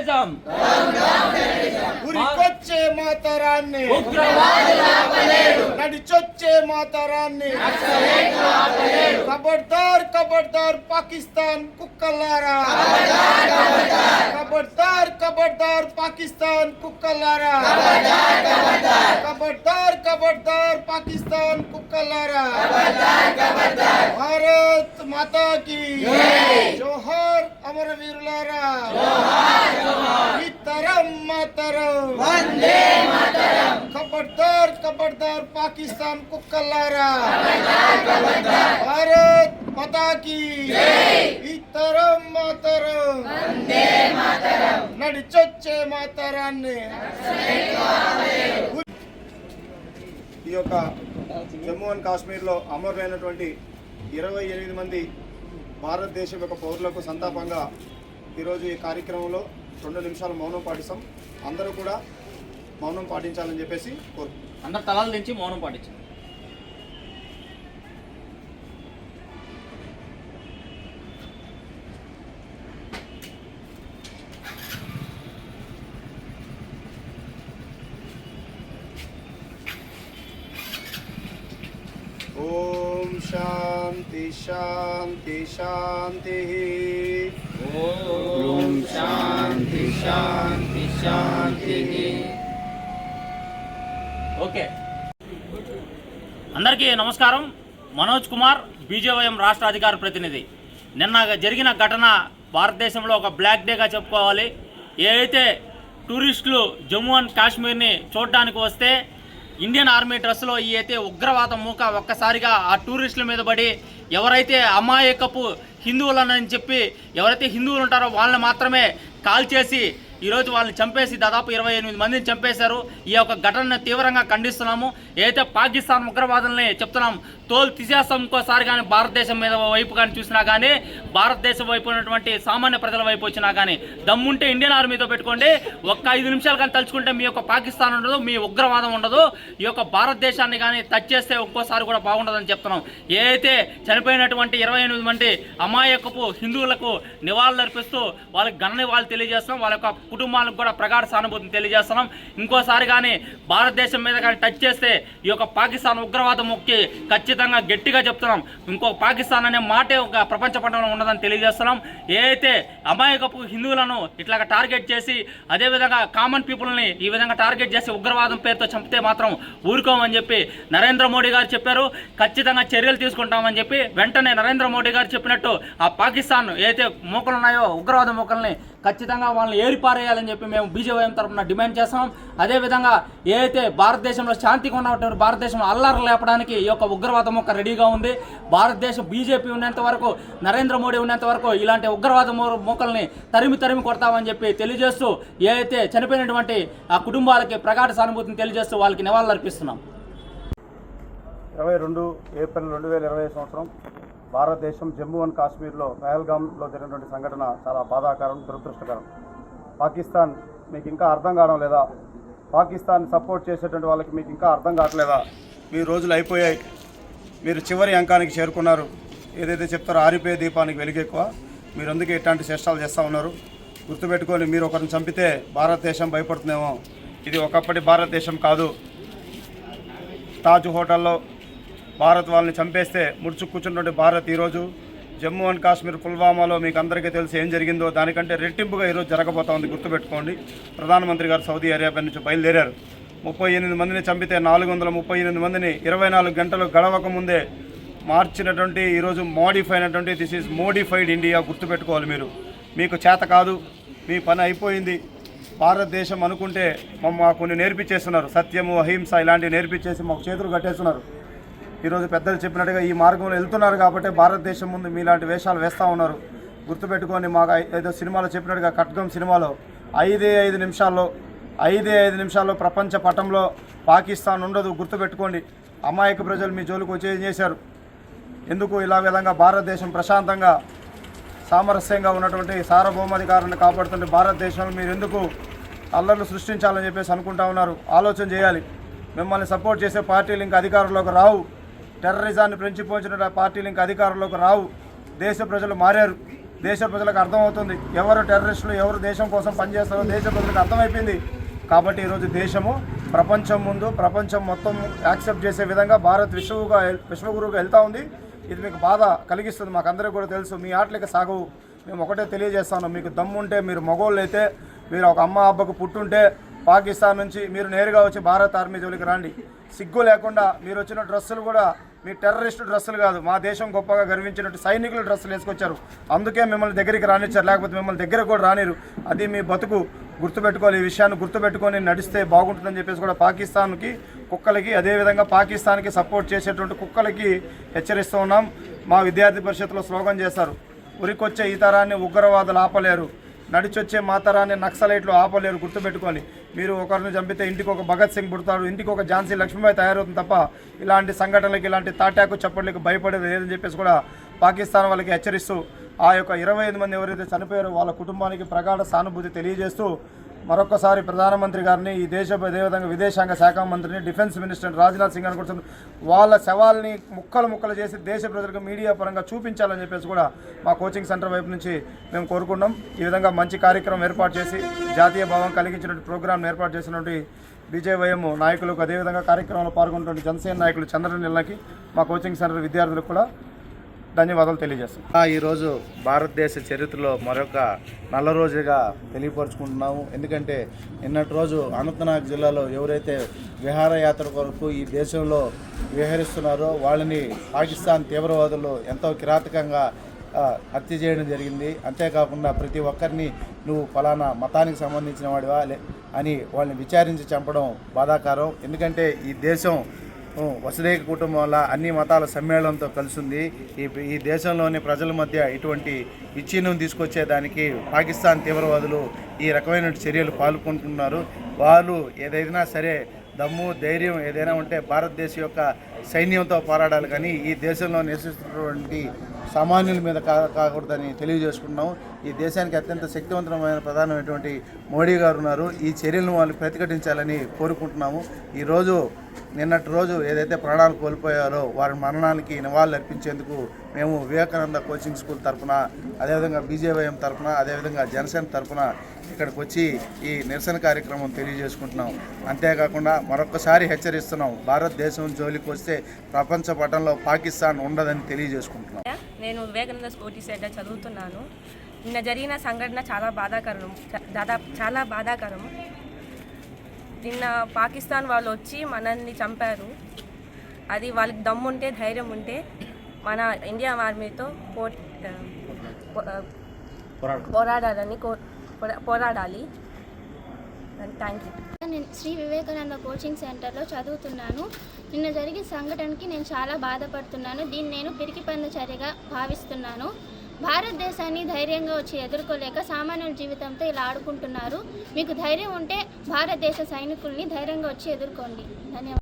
Terrorism ఉరికొచ్చే మాతరాన్ని. నడిచొచ్చే మాతరాన్ని. కబడ్దార్ కబడ్దార్ పాకిస్తాన్ కుక్కల్లారా. కబడ్దార్ కబడ్దార్. పాకిస్తాన్ కుక్కల్లారా. కబడ్దార్ కబడ్దార్. పాకిస్తాన్ కుక్కల్లారా. భారత్ మాతా కి జోహార్ అమరవీరులారా. ఇతరం మాతరం ఖబర్దార్ ఖబర్దార్ పాకిస్తాన్ కుక్కల్లారా భారత్ మాతా కి ఇతరం మాతరం నడిచొచ్చే మాతరాన్ని ఈ యొక్క జమ్మూ అండ్ కాశ్మీర్లో అమరులైనటువంటి ఇరవై ఎనిమిది మంది భారతదేశం యొక్క పౌరులకు సంతాపంగా ఈరోజు ఈ కార్యక్రమంలో రెండు నిమిషాలు మౌనం పాటిస్తాం. అందరూ కూడా మౌనం పాటించాలని చెప్పేసి కోరు అందరు తలాలు దించి మౌనం పాటించు ఓం శాంతి శాంతి శాంతి. ఓం శాంతి శాంతి శాంతి. ఓకే. అందరికీ నమస్కారం. మనోజ్ కుమార్ బీజేవైఎం రాష్ట్ర అధికార ప్రతినిధి. నిన్న జరిగిన ఘటన భారతదేశంలో ఒక బ్లాక్ డేగా చెప్పుకోవాలి. ఏదైతే టూరిస్టులు జమ్మూ అండ్ కాశ్మీర్ని చూడడానికి వస్తే ఇండియన్ ఆర్మీ డ్రెస్లో ఈ అయితే ఉగ్రవాద మూక ఒక్కసారిగా ఆ టూరిస్టుల మీద పడి ఎవరైతే అమాయకపు హిందువులనని చెప్పి ఎవరైతే హిందువులు ఉంటారో వాళ్ళని మాత్రమే కాల్ చేసి ఈరోజు వాళ్ళని చంపేసి దాదాపు ఇరవై ఎనిమిది మందిని చంపేశారు. ఈ యొక్క ఘటనను తీవ్రంగా ఖండిస్తున్నాము. ఏదైతే పాకిస్తాన్ ఉగ్రవాదుల్ని చెప్తున్నాం తోలు తీసేస్తాం ఇంకోసారి కానీ భారతదేశం మీద వైపు కానీ చూసినా కానీ భారతదేశం వైపు ఉన్నటువంటి సామాన్య ప్రజల వైపు వచ్చినా కానీ దమ్ముంటే ఇండియన్ ఆర్మీతో పెట్టుకోండి. ఒక్క ఐదు నిమిషాలు కానీ తలుచుకుంటే మీ యొక్క పాకిస్తాన్ ఉండదు మీ ఉగ్రవాదం ఉండదు. ఈ యొక్క భారతదేశాన్ని కానీ టచ్ చేస్తే ఒక్కోసారి కూడా బాగుండదని చెప్తున్నాం. ఏదైతే చనిపోయినటువంటి ఇరవై ఎనిమిది మంది అమాయకపు హిందువులకు నివాళులు అర్పిస్తూ వాళ్ళకి ఘన నివాళులు తెలియజేస్తున్నాం వాళ్ళ యొక్క కుటుంబాలకు కూడా ప్రగాఢ సానుభూతిని తెలియజేస్తున్నాం. ఇంకోసారి కానీ భారతదేశం మీద కానీ టచ్ చేస్తే ఈ యొక్క పాకిస్తాన్ ఉగ్రవాదం మొక్కి ఖచ్చితంగా గట్టిగా చెప్తున్నాం. ఇంకో పాకిస్తాన్ అనే మాటే ఒక ప్రపంచ పట్టణంలో ఉండదని తెలియజేస్తున్నాం. ఏదైతే అమాయకపు హిందువులను ఇట్లాగా టార్గెట్ చేసి అదేవిధంగా కామన్ పీపుల్ని ఈ విధంగా టార్గెట్ చేసి ఉగ్రవాదం పేరుతో చంపితే మాత్రం ఊరుకోమని చెప్పి నరేంద్ర మోడీ గారు చెప్పారు. ఖచ్చితంగా చర్యలు తీసుకుంటామని చెప్పి వెంటనే నరేంద్ర మోడీ గారు చెప్పినట్టు ఆ పాకిస్తాన్ ఏదైతే మూకలు ఉన్నాయో ఉగ్రవాద మూకల్ని ఖచ్చితంగా వాళ్ళని ఏరిపారేయాలని చెప్పి మేము బీజేవైఎం తరఫున డిమాండ్ చేస్తాం. అదేవిధంగా ఏదైతే భారతదేశంలో శాంతిగా ఉన్నటువంటి భారతదేశం అల్లర్లు లేపడానికి ఈ యొక్క ఉగ్రవాద ఒక రెడీగా ఉంది. భారతదేశం బీజేపీ ఉన్నంత వరకు నరేంద్ర మోడీ ఉన్నంత వరకు ఇలాంటి ఉగ్రవాద మూ- మూకల్ని తరిమి తరిమి కొడతామని చెప్పి తెలియజేస్తూ ఏదైతే చనిపోయినటువంటి ఆ కుటుంబాలకి ప్రగాఢ సానుభూతిని తెలియజేస్తూ వాళ్ళకి నివాళులు అర్పిస్తున్నాం ఇరవై రెండు ఏప్రిల్ రెండు వేల ఇరవై సంవత్సరం భారతదేశం జమ్మూ అండ్ కాశ్మీర్లో పహల్గామ్లో జరిగినటువంటి సంఘటన చాలా బాధాకరం దురదృష్టకరం. పాకిస్తాన్ మీకు ఇంకా అర్థం కావడం లేదా? పాకిస్తాన్ సపోర్ట్ చేసేటువంటి వాళ్ళకి మీకు ఇంకా అర్థం కావట్లేదా? మీ రోజులు అయిపోయాయి. మీరు చివరి అంకానికి చేరుకున్నారు. ఏదైతే చెప్తారో ఆరిపోయే దీపానికి వెలుగెక్కువ. మీరు అందుకే ఇట్లాంటి చేష్టాలు చేస్తూ ఉన్నారు. గుర్తుపెట్టుకొని మీరు ఒకరిని చంపితే భారతదేశం భయపడుతుందేమో. ఇది ఒకప్పటి భారతదేశం కాదు. తాజ్ హోటల్లో భారత్ వాళ్ళని చంపేస్తే ముడుచు కూర్చున్నటువంటి భారత్ ఈరోజు జమ్మూ అండ్ కాశ్మీర్ పుల్వామాలో మీకు అందరికీ తెలిసి ఏం జరిగిందో దానికంటే రెట్టింపుగా ఈరోజు జరగబోతోంది గుర్తుపెట్టుకోండి. ప్రధానమంత్రి గారు సౌదీ అరేబియా నుంచి బయలుదేరారు. ముప్పై ఎనిమిది మందిని చంపితే నాలుగు వందల ముప్పై ఎనిమిది మందిని ఇరవై నాలుగు గంటలు గడవక ముందే మార్చినటువంటి ఈరోజు మోడిఫై అయినటువంటి దిస్ ఈజ్ మోడిఫైడ్ ఇండియా గుర్తుపెట్టుకోవాలి మీరు. మీకు చేత కాదు మీ పని అయిపోయింది. భారతదేశం అనుకుంటే మమ్మ కొన్ని నేర్పించేస్తున్నారు సత్యము అహింస ఇలాంటివి నేర్పించేసి మాకు చేతులు కట్టేస్తున్నారు. ఈరోజు పెద్దలు చెప్పినట్టుగా ఈ మార్గంలో వెళ్తున్నారు కాబట్టి భారతదేశం ముందు మీలాంటి వేషాలు వేస్తూ ఉన్నారు. గుర్తుపెట్టుకొని మాకు ఏదో సినిమాలో చెప్పినట్టుగా కట్గం సినిమాలో ఐదే ఐదు నిమిషాల్లో ఐదే ఐదు నిమిషాల్లో ప్రపంచ పటంలో పాకిస్తాన్ ఉండదు గుర్తుపెట్టుకోండి. అమాయక ప్రజలు మీ జోలికి వచ్చి చేశారు. ఎందుకు? ఇలా విధంగా భారతదేశం ప్రశాంతంగా సామరస్యంగా ఉన్నటువంటి సార్వభౌమాధికారాన్ని కాపాడుతుంటే భారతదేశంలో మీరు ఎందుకు అల్లర్లు సృష్టించాలని చెప్పేసి అనుకుంటా ఉన్నారు? ఆలోచన చేయాలి. మిమ్మల్ని సపోర్ట్ చేసే పార్టీలు ఇంకా అధికారంలోకి రావు. టెర్రరిజాన్ని పెంచిపోంచిన పార్టీలు ఇంకా అధికారంలోకి రావు. దేశ ప్రజలు మారారు. దేశ ప్రజలకు అర్థమవుతుంది. ఎవరు టెర్రరిస్టులు ఎవరు దేశం కోసం పనిచేస్తారో దేశ ప్రజలకు అర్థమైపోయింది. కాబట్టి ఈరోజు దేశము ప్రపంచం ముందు ప్రపంచం మొత్తం యాక్సెప్ట్ చేసే విధంగా భారత్ విశ్వగా విశ్వగురువుగా వెళ్తూ ఉంది. ఇది మీకు బాధ కలిగిస్తుంది మాకు అందరికీ కూడా తెలుసు. మీ ఆటలకి సాగవు మేము ఒకటే తెలియజేస్తాను. మీకు దమ్ముంటే మీరు మగోళ్ళు అయితే మీరు ఒక అమ్మ అబ్బకు పుట్టుంటే పాకిస్తాన్ నుంచి మీరు నేరుగా వచ్చి భారత్ ఆర్మీ జోలికి రండి. సిగ్గు లేకుండా మీరు వచ్చిన డ్రెస్సులు కూడా మీ టెర్రరిస్టు డ్రెస్సులు కాదు. మా దేశం గొప్పగా గర్వించినట్టు సైనికులు డ్రెస్సులు వేసుకొచ్చారు. అందుకే మిమ్మల్ని దగ్గరికి రానిచ్చారు. లేకపోతే మిమ్మల్ని దగ్గర కూడా రానిరు. అది మీ బతుకు. గుర్తుపెట్టుకోవాలి. ఈ విషయాన్ని గుర్తుపెట్టుకొని నడిస్తే బాగుంటుందని చెప్పేసి కూడా పాకిస్తాన్కి కుక్కలకి అదేవిధంగా పాకిస్తాన్కి సపోర్ట్ చేసేటువంటి కుక్కలకి హెచ్చరిస్తూ ఉన్నాం. మా విద్యార్థి పరిషత్లో స్లోగన్ చేశారు. ఉరికొచ్చే ఈ తరాన్ని ఉగ్రవాదులు ఆపలేరు. నడిచొచ్చే మా తరాన్ని నక్సలైట్లు ఆపలేరు. గుర్తుపెట్టుకొని మీరు ఒకరిని చంపితే ఇంటికి ఒక భగత్ సింగ్ పుడతాడు. ఇంటికి ఒక ఝాన్సీ లక్ష్మీబాయి తయారవుతుంది తప్ప ఇలాంటి సంఘటనలకు ఇలాంటి తాటాకు చప్పట్లకు భయపడేది లేదని చెప్పేసి కూడా పాకిస్తాన్ వాళ్ళకి హెచ్చరిస్తూ ఆ యొక్క ఇరవై ఐదు మంది ఎవరైతే చనిపోయారో వాళ్ళ కుటుంబానికి ప్రగాఢ సానుభూతి తెలియజేస్తూ మరొకసారి ప్రధానమంత్రి గారిని ఈ దేశ అదేవిధంగా విదేశాంగ శాఖ మంత్రిని డిఫెన్స్ మినిస్టర్ రాజ్నాథ్ సింగ్ అని కూడా వాళ్ళ శవాల్ని ముక్కలు ముక్కలు చేసి దేశ ప్రజలకు మీడియా పరంగా చూపించాలని చెప్పేసి కూడా మా కోచింగ్ సెంటర్ వైపు నుంచి మేము కోరుకున్నాం ఈ విధంగా మంచి కార్యక్రమం ఏర్పాటు చేసి జాతీయ భావం కలిగించినటువంటి ప్రోగ్రాం ఏర్పాటు చేసినటువంటి బీజేవైఎం నాయకులకు అదేవిధంగా కార్యక్రమంలో పాల్గొన్నటువంటి జనసేన నాయకులు చంద్రనీళ్ళకి మా కోచింగ్ సెంటర్ విద్యార్థులకు కూడా ధన్యవాదాలు తెలియజేస్తాం ఆ, ఈరోజు భారతదేశ చరిత్రలో మరొక నల్ల రోజుగా తెలియపరుచుకుంటున్నాము. ఎందుకంటే నిన్నటి రోజు అనంతనాగ్ జిల్లాలో ఎవరైతే విహారయాత్ర కొరకు ఈ దేశంలో విహరిస్తున్నారో వాళ్ళని పాకిస్తాన్ తీవ్రవాదులు ఎంతో కిరాతకంగా హత్య చేయడం జరిగింది. అంతేకాకుండా ప్రతి ఒక్కరిని నువ్వు ఫలానా మతానికి సంబంధించిన వాడివా అని వాళ్ళని విచారించి చంపడం బాధాకరం. ఎందుకంటే ఈ దేశం వసుదైక కుటుంబం వల్ల అన్ని మతాల సమ్మేళనంతో కలిసింది. ఈ ఈ దేశంలోని ప్రజల మధ్య ఇటువంటి విచ్ఛిన్నం తీసుకొచ్చేదానికి పాకిస్తాన్ తీవ్రవాదులు ఈ రకమైన చర్యలు పాల్గొంటున్నారు. వాళ్ళు ఏదైనా సరే దమ్ము ధైర్యం ఏదైనా ఉంటే భారతదేశం యొక్క సైన్యంతో పోరాడాలి. కానీ ఈ దేశంలో నివసిస్తున్నటువంటి సామాన్యుల మీద కా కాకూడదని తెలియజేసుకుంటున్నాం ఈ దేశానికి అత్యంత శక్తివంతమైన ప్రధానమైనటువంటి మోడీ గారు ఉన్నారు. ఈ చర్యలను వాళ్ళు ప్రతిఘటించాలని కోరుకుంటున్నాము. ఈరోజు నిన్నటి రోజు ఏదైతే ప్రాణాలు కోల్పోయారో వారి మరణానికి నివాళులు అర్పించేందుకు మేము వివేకానంద కోచింగ్ స్కూల్ తరఫున అదేవిధంగా బీజేవైఎం తరఫున అదేవిధంగా జనసేన తరఫున ఇక్కడికి వచ్చి ఈ నిరసన కార్యక్రమం తెలియజేసుకుంటున్నాం అంతేకాకుండా మరొకసారి హెచ్చరిస్తున్నాం భారతదేశం జోలికి వస్తే ప్రపంచ పటంలో పాకిస్తాన్ ఉండదని తెలియజేసుకుంటున్నాం నేను వివేకానంద స్కూటీ సెంటర్ చదువుతున్నాను. నిన్న జరిగిన సంఘటన చాలా బాధాకరం. దాదాపు చాలా బాధాకరం. నిన్న పాకిస్తాన్ వాళ్ళు వచ్చి మనల్ని చంపారు. అది వాళ్ళకి దమ్ముంటే ధైర్యం ఉంటే మన ఇండియా ఆర్మీతో పోరాడాలని కో పోరా- థ్యాంక్ యూ నేను శ్రీ వివేకానంద కోచింగ్ సెంటర్లో చదువుతున్నాను. నిన్న జరిగిన సంఘటనకి నేను చాలా బాధపడుతున్నాను. దీన్ని నేను పిరికి పన్ను చర్యగా భావిస్తున్నాను. భారతదేశాన్ని ధైర్యంగా వచ్చి ఎదుర్కోలేక సామాన్యుల జీవితంతో ఇలా ఆడుకుంటున్నారు. మీకు ధైర్యం ఉంటే భారతదేశ సైనికుల్ని ధైర్యంగా వచ్చి ఎదుర్కోండి. ధన్యవాదాలు.